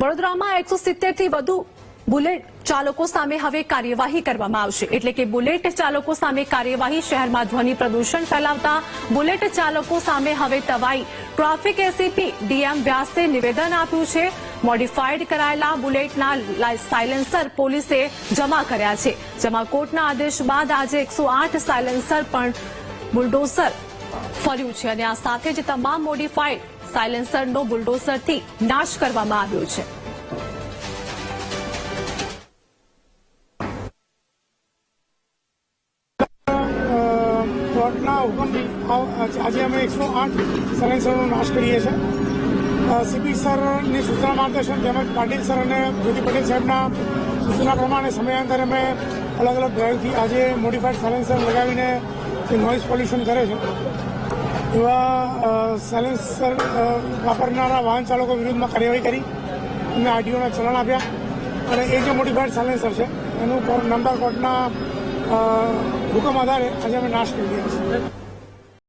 વડોદરામાં એકસો સિત્તેરથી વધુ બુલેટ ચાલકો સામે હવે કાર્યવાહી કરવામાં આવશે. એટલે કે બુલેટ ચાલકો સામે કાર્યવાહી શહેરમાં ધ્વનિ પ્રદૂષણ ફેલાવતા બુલેટ ચાલકો સામે હવે તવાઈ ટ્રાફિક એસીપી ડીએમ વ્યાસે નિવેદન આપ્યું છે. મોડિફાઈડ કરાયેલા બુલેટના સાયલેન્સર પોલીસે જમા કર્યા છે. જેમાં કોર્ટના આદેશ બાદ આજે એકસો સાયલેન્સર પણ બુલડોઝર ફર્યું છે અને આ સાથે જ તમામ મોડિફાઈડ સાયલેન્સરનો બુલડોઝરથી નાશ કરવામાં આવ્યો છે. આજે અમે એકસો આઠ સાયલેન્સરનો નાશ કરીએ છીએ. સીપી સરની સૂચના માર્ગદર્શન તેમજ પાટીલ સર અને જ્યોતિ પટેલ સાહેબના સૂચના પ્રમાણે સમયાંતરે અમે અલગ અલગ ડ્રાઈવથી આજે મોડિફાઈડ સાયલેન્સર લગાવીને જે નોઇઝ પોલ્યુશન કરે છે. એવા સાયલેન્સર વાપરનારા વાહન ચાલકો વિરુદ્ધમાં કાર્યવાહી કરી એમને આરટીઓના ચલણ આપ્યા. અને એ જે મોડિફાઈડ સાયલેન્સર છે, એનું નંબર કોર્ટના હુકમ આધારે આજે અમે નાશ કરી દીધા છીએ